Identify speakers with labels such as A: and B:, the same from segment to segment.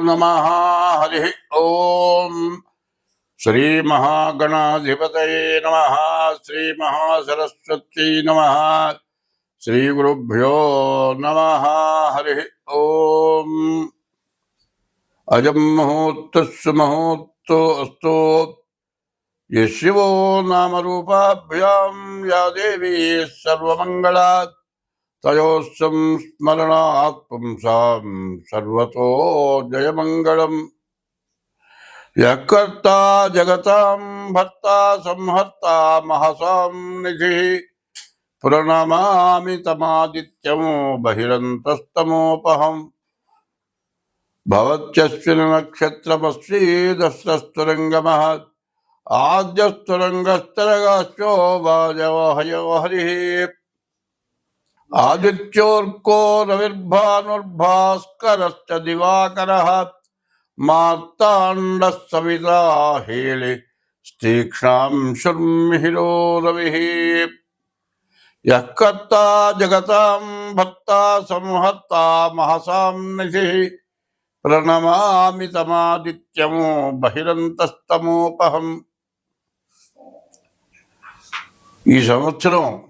A: नम, हरि ओम। श्री महागणाधिपत नम श्री महासरस्वती नम श्री गुरुभ्यो नम, हरि ओम। अजम ॐ अजं अस्तो। ये शिवो नाम रूपाभ्याम या देवी सर्वमंगला तयोस्म स्मरणात् पुंसां सर्वतो जयमङ्गलम्। यः कर्ता जगतां, भर्ता संहर्ता, महसां निधि प्रणमा तमादित्यमो बहिरन्तस्तमोपहम्। भवत्यश्विनक्षत्रमस्त्रीदस्रस्तुरङ्गमः आद्यस्तुरङ्गस्तरगाश्चो वाजवहयो हरि। ఆద్యస్తురంగస్తరగాశ్చో వాజవహయో హరి ఆదిత్యోర్కో రవిర్భానుర్భాస్కరశ్చ దివాకరः మార్తాండ సవితా హేళి స్తీక్షాంశుర్మిహిరో రవిः యః కర్తా జగతాం భర్తా సంహర్తా మహసాం నిధిः ప్రణమామి తమాదిత్యము బహిరంతస్తమోపహం ఈ సంవత్సరం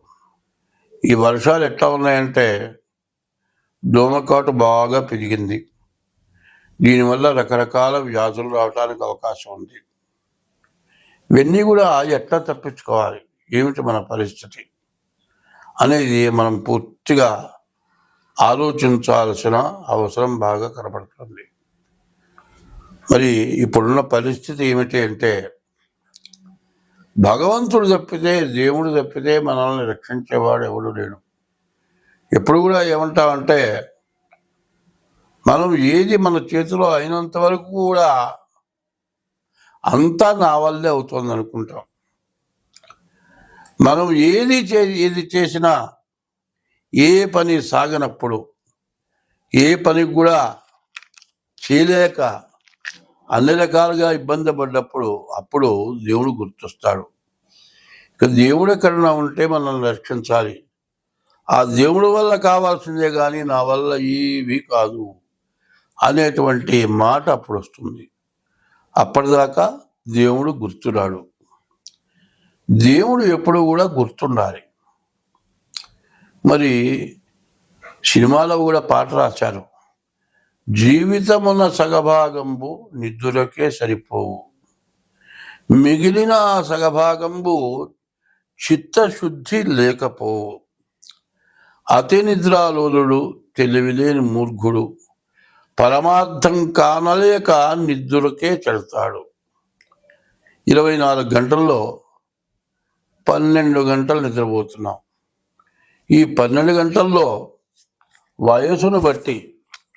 A: ఈ వర్షాలు ఎట్లా ఉన్నాయంటే దోమకాటు బాగా పెరిగింది. దీనివల్ల రకరకాల వ్యాధులు రావడానికి అవకాశం ఉంది. ఇవన్నీ కూడా ఎట్లా తప్పించుకోవాలి? ఏమిటి మన పరిస్థితి? అనేది మనం పూర్తిగా ఆలోచించాల్సిన అవసరం బాగా కనపడుతుంది. మరి ఇప్పుడున్న పరిస్థితి ఏమిటి అంటే భగవంతుడు తప్పితే దేవుడు తప్పితే మనల్ని రక్షించేవాడు ఎవడు లేడు. ఎప్పుడు కూడా ఏమంటామంటే మనం ఏది మన చేతిలో అయినంత వరకు కూడా అంతా నా వల్లే అవుతుంది అనుకుంటాం మనం ఏది చే ఏది చేసినా ఏ పని సాగనప్పుడు ఏ పనికి కూడా చేయలేక అన్ని రకాలుగా ఇబ్బంది పడ్డప్పుడు అప్పుడు దేవుడు గుర్తొస్తాడు. ఇక దేవుడి ఎక్కడన్నా ఉంటే మనల్ని రక్షించాలి. ఆ దేవుడి వల్ల కావాల్సిందే కానీ నా వల్ల ఏవి కాదు అనేటువంటి మాట అప్పుడు వస్తుంది. అప్పటిదాకా దేవుడు గుర్తురాడు. దేవుడు ఎప్పుడు కూడా గుర్తుండాలి. మరి సినిమాలో కూడా పాట రాశారు. జీవితమున సగభాగంబు నిద్దులకే సరిపోవు. మిగిలిన ఆ సగభాగంబు చిత్తశుద్ధి లేకపోవు. అతి నిద్రాలోలుడు తెలివిలేని మూర్ఘుడు పరమార్థం కానలేక నిద్రకే చెడతాడు. ఇరవై నాలుగు గంటల్లో పన్నెండు గంటలు నిద్రపోతున్నాం. ఈ పన్నెండు గంటల్లో వయసును బట్టి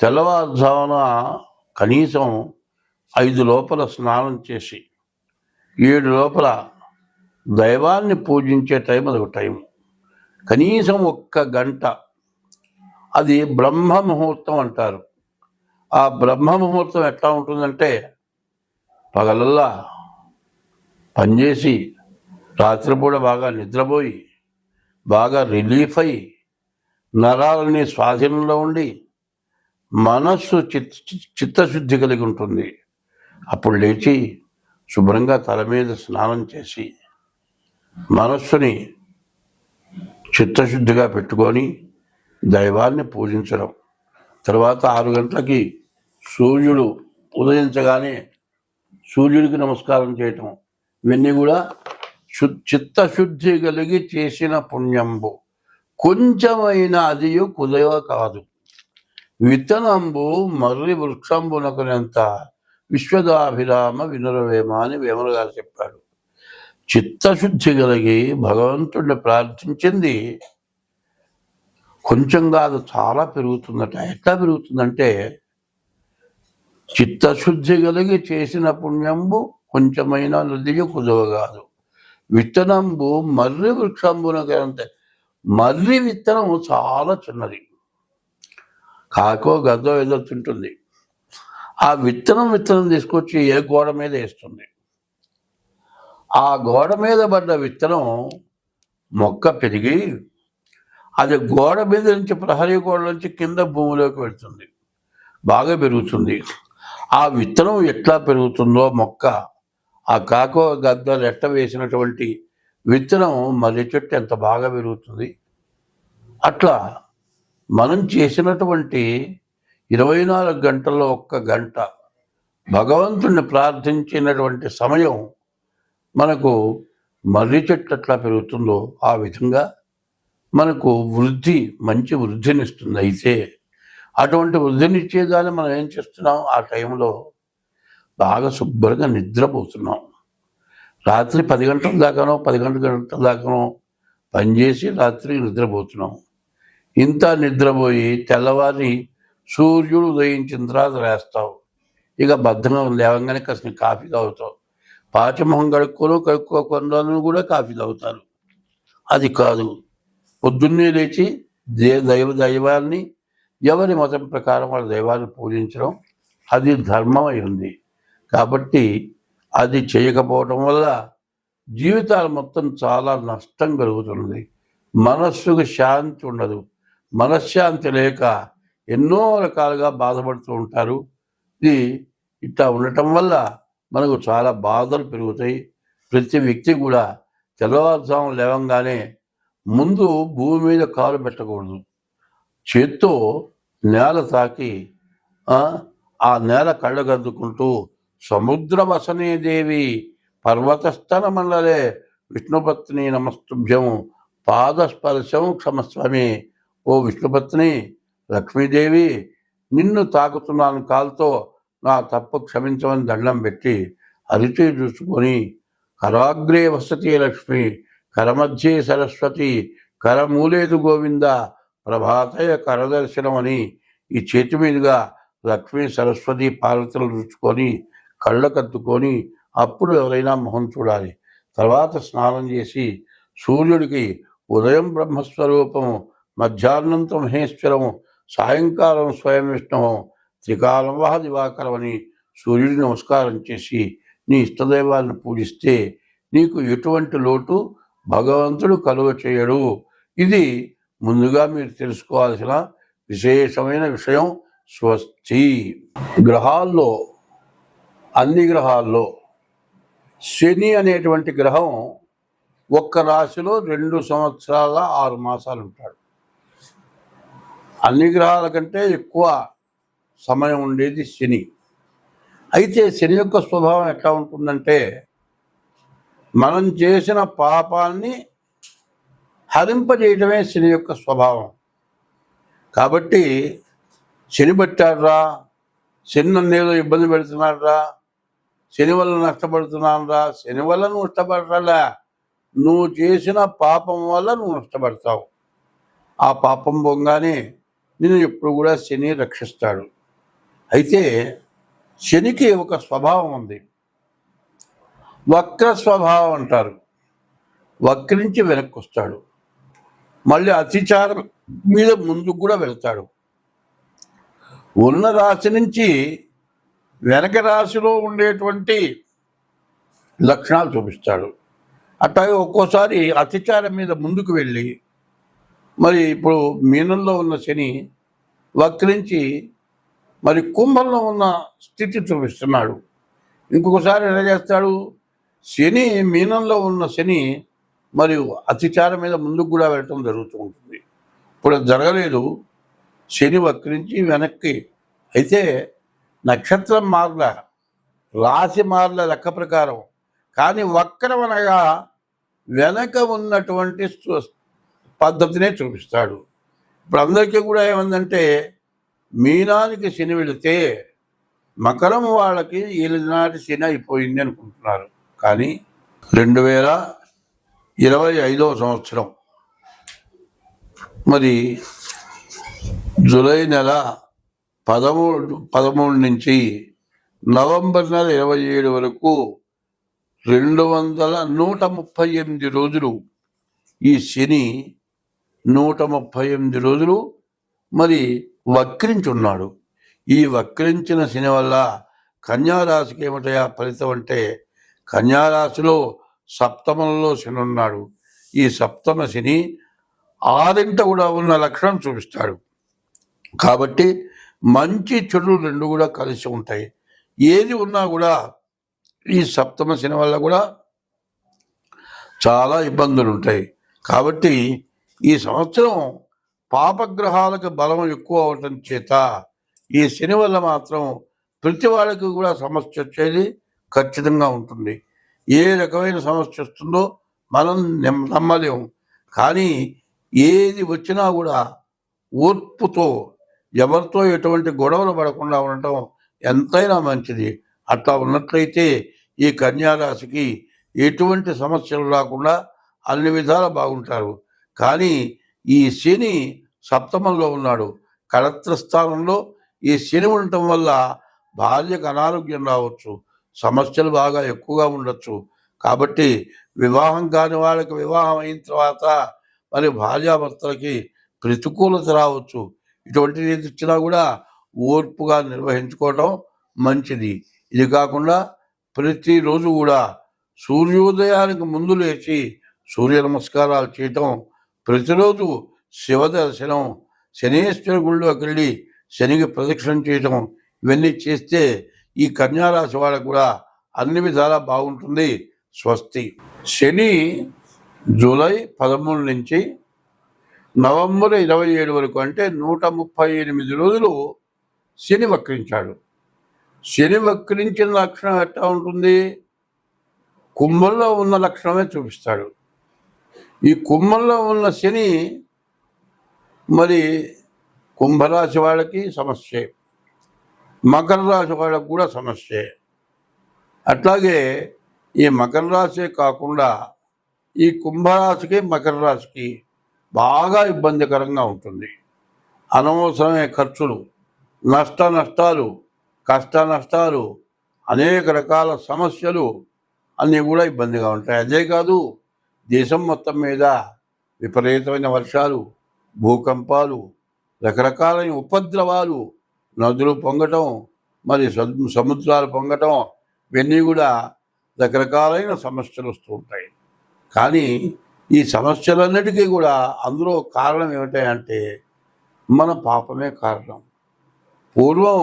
A: తెల్లవారుజామున కనీసం ఐదు లోపల స్నానం చేసి ఏడు లోపల దైవాన్ని పూజించే టైం అది ఒక టైం కనీసం ఒక్క గంట. అది బ్రహ్మ ముహూర్తం అంటారు. ఆ బ్రహ్మ ముహూర్తం ఎట్లా ఉంటుందంటే పగలల్లా పనిచేసి రాత్రిపూట బాగా నిద్రపోయి బాగా రిలీఫ్ అయ్యి నరాలని స్వాధీనంలో ఉండి మనస్సు చిత్ చిత్తశుద్ధి కలిగి ఉంటుంది. అప్పుడు లేచి శుభ్రంగా తల మీద స్నానం చేసి మనస్సుని చిత్తశుద్ధిగా పెట్టుకొని దైవాన్ని పూజించడం. తర్వాత ఆరు గంటలకి సూర్యుడు ఉదయించగానే సూర్యుడికి నమస్కారం చేయటం. ఇవన్నీ కూడా శు చిత్తశుద్ధి కలిగి చేసిన పుణ్యంబు. కొంచెమైన అది కుదయో కాదు. విత్తనంబు మర్రి వృక్షంబునకునంత? విశ్వదాభిరామ వినురవేమ అని వేమన గారు చెప్పాడు చిత్తశుద్ధి కలిగి భగవంతుడిని ప్రార్థించింది కొంచెం కాదు చాలా పెరుగుతుందట. ఎట్లా పెరుగుతుందంటే చిత్తశుద్ధి కలిగి చేసిన పుణ్యంబు కొంచెమైన నదియు కుదవ కాదు విత్తనంబు మర్రి వృక్షంబునకంత మర్రి విత్తనం చాలా చిన్నది. కాకో గద్దో ఏదో తింటుంది. ఆ విత్తనం విత్తనం తీసుకొచ్చి ఏ గోడ మీద వేస్తుంది. ఆ గోడ మీద పడ్డ విత్తనం మొక్క పెరిగి అది గోడ మీద నుంచి ప్రహరీ గోడ నుంచి కింద భూమిలోకి వెళ్తుంది. బాగా పెరుగుతుంది. ఆ విత్తనం ఎట్లా పెరుగుతుందో మొక్క ఆ కాకో గద్దలు ఎట్ట వేసినటువంటి విత్తనం మర్రి చెట్టు ఎంత బాగా పెరుగుతుంది. అట్లా మనం చేసినటువంటి ఇరవై నాలుగు గంటల్లో ఒక్క గంట భగవంతుణ్ణి ప్రార్థించినటువంటి సమయం మనకు మర్రి చెట్టు ఎట్లా పెరుగుతుందో ఆ విధంగా మనకు వృద్ధి మంచి వృద్ధినిస్తుంది. అయితే అటువంటి వృద్ధినిచ్చేదాన్ని మనం ఏం చేస్తున్నాం? ఆ టైంలో బాగా శుభ్రంగా నిద్రపోతున్నాం. రాత్రి పది గంటల దాకానో పది గంటల గంటల దాకానో పనిచేసి రాత్రి నిద్రపోతున్నాం. ఇంత నిద్రపోయి తెల్లవారి సూర్యుడు ఉదయించిన తర్వాత రాస్తావు ఇక బద్ధంగా లేవంగానే కాసిన కాఫీ తాగుతావు. పాచమొహం కడుక్కోను కడుక్కోకుండా కూడా కాఫీ తాగుతారు. అది కాదు. పొద్దున్నే లేచి దే దైవ దైవాన్ని ఎవరి మతం ప్రకారం వాళ్ళ దైవాన్ని పూజించడం అది ధర్మం అయి ఉంది. కాబట్టి అది చేయకపోవడం వల్ల జీవితాలు మొత్తం చాలా నష్టం కలుగుతుంది. మనస్సుకు శాంతి ఉండదు. మనశ్శాంతి లేక ఎన్నో రకాలుగా బాధపడుతూ ఉంటారు. ఇది ఇట్లా ఉండటం వల్ల మనకు చాలా బాధలు పెరుగుతాయి. ప్రతి వ్యక్తి కూడా తెల్లవారుజాము లేవంగానే ముందు భూమి మీద కాలు పెట్టకూడదు. చేత్తో నేల తాకి ఆ, నేల కళ్ళగద్దుకుంటూ సముద్ర వసనేదేవి పర్వతస్థన మండలే విష్ణుపత్ని నమస్తుభ్యం పాదస్పర్శం క్షమస్వామి ఓ విష్ణుపత్ని లక్ష్మీదేవి నిన్ను తాకుతున్నాను కాలుతో నా తప్పు క్షమించమని దండం పెట్టి అరిచే చూసుకొని కరాగ్రే వసతి లక్ష్మి కరమధ్యే సరస్వతి కరమూలేదు గోవింద ప్రభాతయ కరదర్శనం అని ఈ చేతి మీదుగా లక్ష్మీ సరస్వతి పార్వతులు రుచుకొని కళ్ళకత్తుకొని అప్పుడు ఎవరైనా మొహం చూడాలి. తర్వాత స్నానం చేసి సూర్యుడికి ఉదయం బ్రహ్మస్వరూపము మధ్యాహ్నం మహేశ్వరము సాయంకాలం స్వయం విష్ణువు త్రికాలం వహ దివాకరమని నమస్కారం చేసి నీ ఇష్టదైవాలను పూజిస్తే నీకు ఎటువంటి లోటు భగవంతుడు కలువ చేయడు. ఇది ముందుగా మీరు తెలుసుకోవాల్సిన విశేషమైన విషయం స్వస్తి. గ్రహాల్లో అన్ని గ్రహాల్లో శని అనేటువంటి గ్రహం ఒక్క రాశిలో రెండు సంవత్సరాల ఆరు మాసాలు ఉంటాడు. అన్ని గ్రహాల కంటే ఎక్కువ సమయం ఉండేది శని. అయితే శని యొక్క స్వభావం ఎట్లా ఉంటుందంటే మనం చేసిన పాపాన్ని హరింపజేయటమే శని యొక్క స్వభావం. కాబట్టి శని పట్టాడురా శని నన్ను ఏదో ఇబ్బంది పెడుతున్నాడురా శని వల్ల నష్టపడుతున్నానురా శని వల్ల నువ్వు నష్టపడరా నువ్వు చేసిన పాపం వల్ల నువ్వు నష్టపడతావు. ఆ పాపం పొంగానే నిన్ను ఎప్పుడు కూడా శని రక్షిస్తాడు. అయితే శనికి ఒక స్వభావం ఉంది. వక్ర స్వభావం అంటారు. వక్రించి వెనక్కి వస్తాడు. మళ్ళీ అతిచారం మీద ముందుకు కూడా వెళ్తాడు. ఉన్న రాశి నుంచి వెనక రాశిలో ఉండేటువంటి లక్షణాలు చూపిస్తాడు. అట్లాగే ఒక్కోసారి అతిచారం మీద ముందుకు వెళ్ళి మరి ఇప్పుడు మీనంలో ఉన్న శని వక్రించి మరి కుంభంలో ఉన్న స్థితి చూపిస్తున్నాడు. ఇంకొకసారి ఎలా చేస్తాడు? శని మీనంలో ఉన్న శని మరియు అతిచారం మీద ముందుకు కూడా వెళ్ళటం జరుగుతూ ఉంటుంది. ఇప్పుడు జరగలేదు. శని వక్రించి వెనక్కి. అయితే నక్షత్రం మార్ల రాశి మార్ల లెక్క ప్రకారం కానీ వక్రం అనగా వెనక ఉన్నటువంటి పద్ధతినే చూపిస్తాడు. ఇప్పుడు అందరికీ కూడా ఏమందంటే మీనానికి శని వెళితే మకరం వాళ్ళకి ఈనాటి శని అయిపోయింది అనుకుంటున్నారు. కానీ రెండు వేల ఇరవై ఐదవ సంవత్సరం మరి జూలై నెల పదమూడు పదమూడు నుంచి నవంబర్ నెల ఇరవై ఏడు వరకు రెండు వందల నూట ముప్పై ఎనిమిది రోజులు ఈ శని నూట ముప్పై ఎనిమిది రోజులు మరి వక్రించున్నాడు. ఈ వక్రించిన శని వల్ల కన్యారాశికి ఏమిటయా ఫలితం అంటే కన్యారాశిలో సప్తమంలో శని ఉన్నాడు. ఈ సప్తమ శని ఆరింట కూడా ఉన్న లక్షణం చూపిస్తాడు. కాబట్టి మంచి చెడు రెండు కూడా కలిసి ఉంటాయి. ఏది ఉన్నా కూడా ఈ సప్తమ శని వల్ల కూడా చాలా ఇబ్బందులు ఉంటాయి. కాబట్టి ఈ సంవత్సరం పాపగ్రహాలకు బలం ఎక్కువ అవటం చేత ఈ శని వల్ల మాత్రం ప్రతి వాళ్ళకి కూడా సమస్య వచ్చేది ఖచ్చితంగా ఉంటుంది. ఏ రకమైన సమస్య వస్తుందో మనం నమ్మలేము కానీ ఏది వచ్చినా కూడా ఓర్పుతో ఎవరితో ఎటువంటి గొడవలు పడకుండా ఉండటం ఎంతైనా మంచిది. అట్లా ఉన్నట్లయితే ఈ కన్యారాశికి ఎటువంటి సమస్యలు రాకుండా అన్ని విధాలు బాగుంటారు. కానీ ఈ శని సప్తమంలో ఉన్నాడు. కళత్ర స్థానంలో ఈ శని ఉండటం వల్ల భార్యకు అనారోగ్యం రావచ్చు. సమస్యలు బాగా ఎక్కువగా ఉండొచ్చు. కాబట్టి వివాహం కాని వాళ్ళకి వివాహం అయిన తర్వాత మరి భార్యాభర్తలకి ప్రతికూలత రావచ్చు. ఇటువంటి ఏది ఇచ్చినా కూడా ఓర్పుగా నిర్వహించుకోవటం మంచిది. ఇది కాకుండా ప్రతిరోజు కూడా సూర్యోదయానికి ముందు లేచి సూర్య నమస్కారాలు చేయటం ప్రతిరోజు శివ దర్శనం శనేశ్వర గుళ్ళోకి వెళ్ళి శనికి ప్రదక్షిణం చేయటం ఇవన్నీ చేస్తే ఈ కన్యారాశి వాళ్ళకు కూడా అన్ని విధాలా బాగుంటుంది. స్వస్తి. శని జూలై పదమూడు నుంచి నవంబర్ ఇరవై ఏడు వరకు అంటే నూట ముప్పై ఎనిమిది రోజులు శని వక్రించాడు. శని వక్రించిన లక్షణం ఎట్లా ఉంటుంది? కుంభంలో ఉన్న లక్షణమే చూపిస్తాడు. ఈ కుంభంలో ఉన్న శని మరి కుంభరాశి వాళ్ళకి సమస్యే. మకర రాశి వాళ్ళకు కూడా సమస్యే. అట్లాగే ఈ మకర రాశే కాకుండా ఈ కుంభరాశికి మకర రాశికి బాగా ఇబ్బందికరంగా ఉంటుంది. అనవసరమైన ఖర్చులు నష్ట నష్టాలు కష్ట నష్టాలు అనేక రకాల సమస్యలు అన్నీ కూడా ఇబ్బందిగా ఉంటాయి. అదే కాదు దేశం మొత్తం మీద విపరీతమైన వర్షాలు భూకంపాలు రకరకాలైన ఉపద్రవాలు నదులు పొంగటం మరి సముద్రాలు పొంగటం ఇవన్నీ కూడా రకరకాలైన సమస్యలు వస్తూ ఉంటాయి. కానీ ఈ సమస్యలన్నిటికీ కూడా అందులో కారణం ఏమిటంటే మన పాపమే కారణం. పూర్వం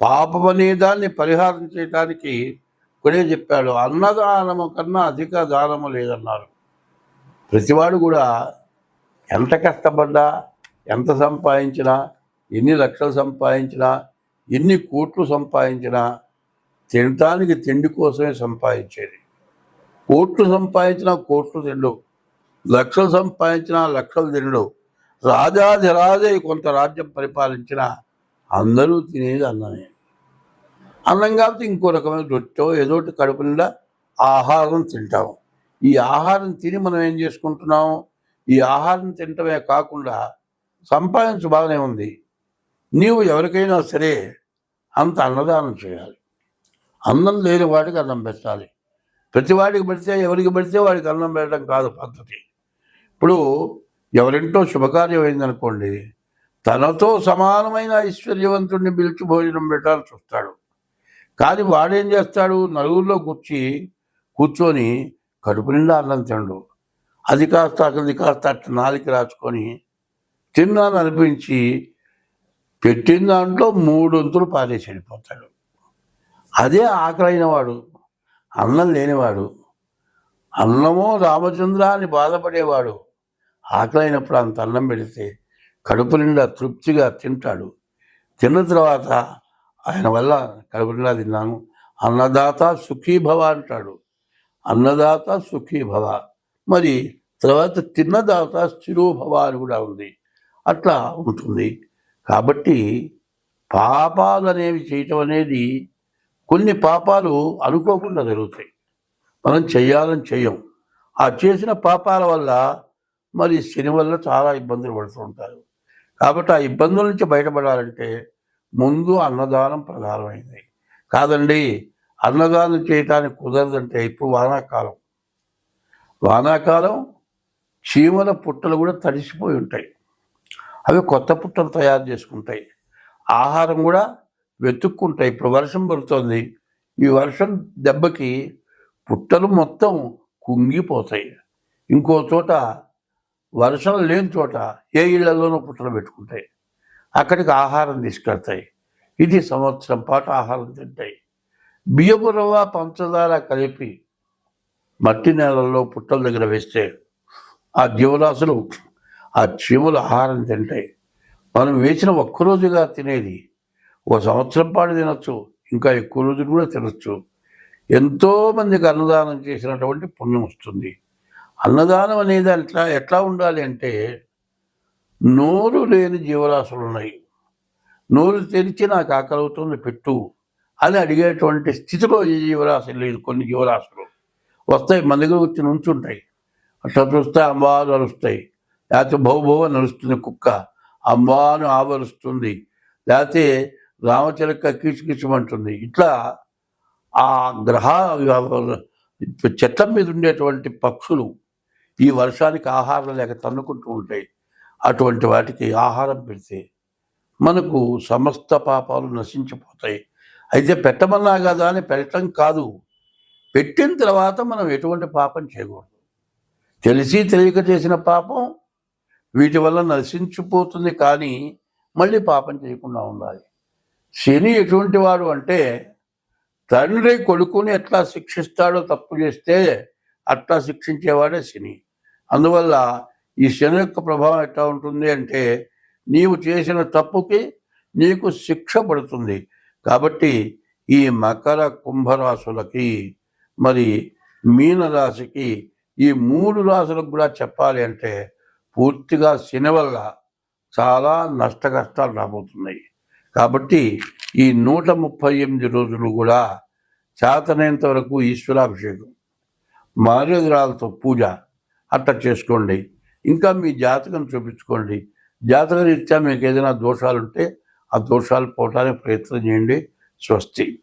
A: పాపం అనే దాన్ని పరిహారం చేయడానికి ఒక్కడే చెప్పాడు అన్నదానము కన్నా అధిక దానము లేదన్నారు. ప్రతివాడు కూడా ఎంత కష్టపడ్డా ఎంత సంపాదించినా ఎన్ని లక్షలు సంపాదించినా ఎన్ని కోట్లు సంపాదించినా తినటానికి తిండి కోసమే సంపాదించేది. కోట్లు సంపాదించినా కోట్లు తిండు లక్షలు సంపాదించినా లక్షలు తినడు. రాజాధిరాజే కొంత రాజ్యం పరిపాలించిన అందరూ తినేది అన్నమే. అన్నం కాబట్టి ఇంకో రకమైన రొట్టె ఏదో ఒకటి కడుపు నిండా ఆహారం తింటాం. ఈ ఆహారం తిని మనం ఏం చేసుకుంటున్నాం? ఈ ఆహారం తినటమే కాకుండా సంపాదించు బాగానే ఉంది. నీవు ఎవరికైనా సరే అంత అన్నదానం చేయాలి. అన్నం లేని వాడికి అన్నం పెట్టాలి. ప్రతి వాడికి పెడితే ఎవరికి పెడితే వాడికి అన్నం పెట్టడం కాదు పద్ధతి. ఇప్పుడు ఎవరింటో శుభకార్యం అయిందనుకోండి తనతో సమానమైన ఐశ్వర్యవంతుడిని పిలిచి భోజనం పెట్టాలని చూస్తాడు కానీ వాడేం చేస్తాడు? నలుగురిలో కూర్చి కూర్చొని కడుపు నిండా అన్నం తినడు అది కాస్త అది కాస్త అట్ట నాలికి రాచుకొని తిన్నాను అనిపించి పెట్టిన దాంట్లో మూడొంతులు పారేసి వెళ్ళిపోతాడు. అదే ఆకలైన వాడు అన్నం లేనివాడు అన్నమో రామచంద్ర అని బాధపడేవాడు ఆకలైనప్పుడు అంత అన్నం పెడితే కడుపు నిండా తృప్తిగా తింటాడు. తిన్న తర్వాత ఆయన వల్ల కడుపులా తిన్నాను. అన్నదాత సుఖీభవ అంటాడు. అన్నదాత సుఖీభవ మరి తర్వాత తిన్నదాత స్థిరోభవ అని కూడా ఉంది. అట్లా ఉంటుంది. కాబట్టి పాపాలు అనేవి చేయటం అనేది కొన్ని పాపాలు అనుకోకుండా జరుగుతాయి. మనం చేయాలని చెయ్యం. ఆ చేసిన పాపాల వల్ల మరి శని వల్ల చాలా ఇబ్బందులు పడుతూ ఉంటారు. కాబట్టి ఆ ఇబ్బందుల నుంచి బయటపడాలంటే ముందు అన్నదానం ప్రధానమైంది కాదండి అన్నదానం చేయటానికి కుదరదంటే ఇప్పుడు వానాకాలం. వానాకాలం చీమల పుట్టలు కూడా తడిసిపోయి ఉంటాయి. అవి కొత్త పుట్టలు తయారు చేసుకుంటాయి. ఆహారం కూడా వెతుక్కుంటాయి. ఇప్పుడు వర్షం పడుతుంది. ఈ వర్షం దెబ్బకి పుట్టలు మొత్తం కుంగిపోతాయి. ఇంకో చోట వర్షం లేని చోట ఏ ఇళ్ళలోనూ పుట్టలు పెట్టుకుంటాయి. అక్కడికి ఆహారం తీసుకెళ్తాయి. ఇది సంవత్సరం పాటు ఆహారం తింటాయి. బియ్యపు రవ్వ పంచదార కలిపి మట్టి నేలల్లో పుట్టల దగ్గర వేస్తే ఆ జీవరాశులు ఆ చీమలు ఆహారం తింటాయి. మనం వేసిన ఒక్కరోజుగా తినేది ఒక సంవత్సరం పాటు తినొచ్చు ఇంకా ఎక్కువ రోజులు కూడా తినచ్చు. ఎంతో మందికి అన్నదానం చేసినటువంటి పుణ్యం వస్తుంది. అన్నదానం అనేది అట్లా ఎట్లా ఉండాలి అంటే నోరు లేని జీవరాశులు ఉన్నాయి నోరు తెరిచి నాకు ఆకలి అవుతుంది పెట్టు అని అడిగేటువంటి స్థితిలో ఈ జీవరాశి లేదు కొన్ని జీవరాశులు. వస్తాయి మన దగ్గర వచ్చి నుంచుంటాయి. అట్లా చూస్తే అమ్మాను అరుస్తాయి. లేకపోతే భౌభవ నరుస్తుంది కుక్క. అమ్మాను ఆవరుస్తుంది. లేకపోతే రామచిలక కీచుకీచమంటుంది. ఇట్లా ఆ గ్రహ చెట్ల మీద ఉండేటువంటి పక్షులు ఈ వర్షానికి ఆహారం లేక తన్నుకుంటూ ఉంటాయి. అటువంటి వాటికి ఆహారం పెడితే మనకు సమస్త పాపాలు నశించిపోతాయి. అయితే పెట్టమన్నా కదా అని పెట్టడం కాదు. పెట్టిన తర్వాత మనం ఎటువంటి పాపం చేయకూడదు. తెలిసి తెలియక చేసిన పాపం వీటి వల్ల నశించిపోతుంది కానీ మళ్ళీ పాపం చేయకుండా ఉండాలి. శని ఎటువంటి వాడు అంటే తండ్రి కొడుకుని ఎట్లా శిక్షిస్తాడో తప్పు చేస్తే అట్లా శిక్షించేవాడే శని. అందువల్ల ఈ శని యొక్క ప్రభావం ఎట్లా ఉంటుంది అంటే నీవు చేసిన తప్పుకి నీకు శిక్ష పడుతుంది. కాబట్టి ఈ మకర కుంభరాశులకి మరి మీనరాశికి ఈ మూడు రాశులకు కూడా చెప్పాలి అంటే పూర్తిగా శని వల్ల చాలా నష్ట కష్టాలు రాబోతున్నాయి. కాబట్టి ఈ నూట ముప్పై ఎనిమిది రోజులు కూడా చేతనేంత వరకు ఈశ్వరాభిషేకం మారేదురాలతో పూజ అట్లా చేసుకోండి. ఇంకా మీ జాతకం చూపించుకోండి. జాతక రీత్యా మీకు ఏదైనా దోషాలు ఉంటే ఆ దోషాలు పోవటానికి ప్రయత్నం చేయండి. స్వస్తి.